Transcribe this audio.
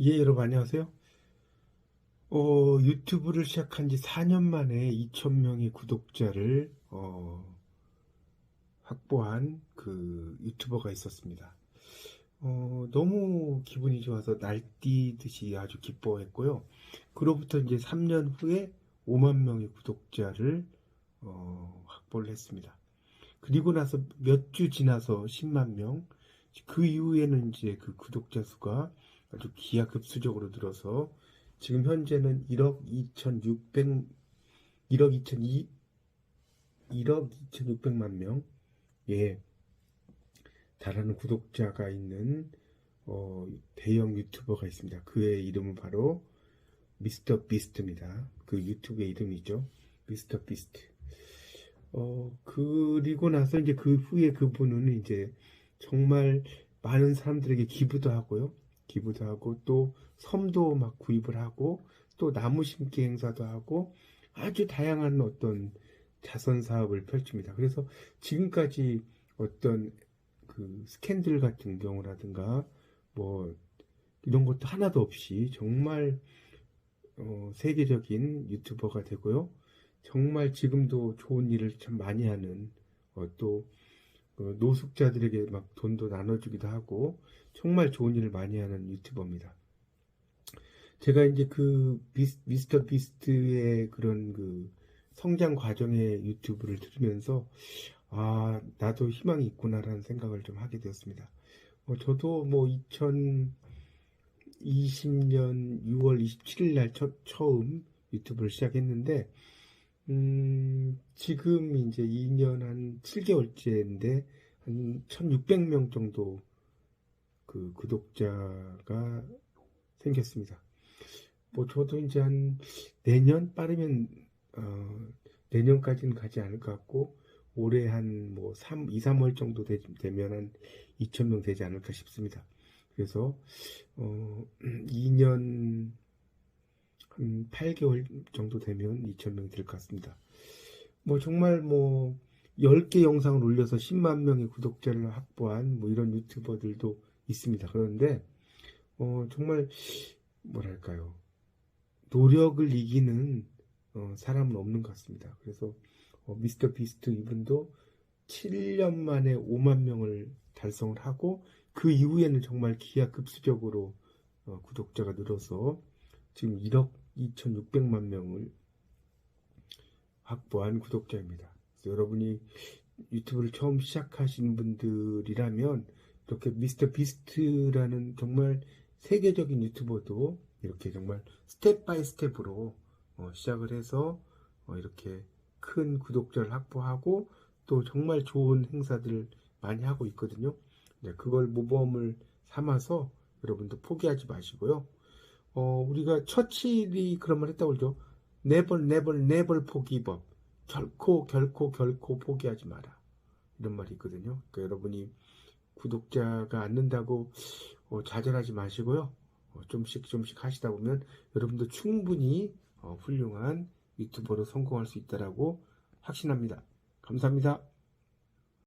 예, 여러분 안녕하세요. 어, 유튜브를 시작한 지 4년 만에 2,000명의 구독자를 어, 확보한 그 유튜버가 있었습니다. 어, 너무 기분이 좋아서 날뛰듯이 아주 기뻐했고요. 그로부터 이제 3년 후에 5만 명의 구독자를 어, 확보를 했습니다. 그리고 나서 몇 주 지나서 10만 명, 그 이후에는 이제 그 구독자 수가 아주 기하급수적으로 늘어서 지금 현재는 1억 2,600 1억 2,2 1억 2,600만 명에 달하는 구독자가 있는 어, 대형 유튜버가 있습니다. 그의 이름은 바로 미스터 비스트입니다. 그 유튜브의 이름이죠. 미스터 비스트. 어, 그리고 나서 이제 그 후에 그분은 이제 정말 많은 사람들에게 기부도 하고요. 기부도 하고 또 섬도 막 구입을 하고 또 나무 심기 행사도 하고 아주 다양한 어떤 자선 사업을 펼칩니다. 그래서 지금까지 어떤 그 스캔들 같은 경우라든가 뭐 이런 것도 하나도 없이 정말 어, 세계적인 유튜버가 되고요. 정말 지금도 좋은 일을 참 많이 하는 어, 또 어, 노숙자들에게 막 돈도 나눠주기도 하고 정말 좋은 일을 많이 하는 유튜버입니다. 제가 이제 그 비스, 미스터 비스트의 그런 그 성장 과정의 유튜브를 들으면서 아 나도 희망이 있구나라는 생각을 좀 하게 되었습니다. 어, 저도 뭐 2020년 6월 27일 날 첫, 처음 유튜브를 시작했는데 음, 지금 이제 2년 한 7개월째인데 한 1600명 정도 그 구독자가 생겼습니다. 뭐 저도 이제 한 내년 빠르면 어, 내년까지는 가지 않을 것 같고 올해 한 뭐 3, 2, 3월 정도 되, 되면 한 2,000명 되지 않을까 싶습니다. 그래서 어, 2년 한 8개월 정도 되면 2,000명이 될 것 같습니다. 뭐 정말 뭐 10개 영상을 올려서 10만 명의 구독자를 확보한 뭐 이런 유튜버들도 있습니다. 그런데 어 정말 뭐랄까요. 노력을 이기는 어 사람은 없는 것 같습니다. 그래서 어 미스터 비스트 이분도 7년 만에 5만 명을 달성을 하고 그 이후에는 정말 기하급수적으로 어 구독자가 늘어서 지금 1억 2,600만 명을 확보한 구독자입니다. 여러분이 유튜브를 처음 시작하신 분들이라면 이렇게 미스터 비스트라는 정말 세계적인 유튜버도 이렇게 정말 스텝 바이 스텝으로 어, 시작을 해서 어, 이렇게 큰 구독자를 확보하고 또 정말 좋은 행사들을 많이 하고 있거든요. 네, 그걸 모범을 삼아서 여러분도 포기하지 마시고요. 어, 우리가 처칠이 그런 말 했다고 그러죠. never, never, never up. 결코, 결코, 결코 포기하지 마라. 이런 말이 있거든요. 그러니까 여러분이 구독자가 안 는다고 어, 좌절하지 마시고요. 어, 좀씩 좀씩 하시다 보면 여러분도 충분히 어, 훌륭한 유튜버로 성공할 수 있다라고 확신합니다. 감사합니다.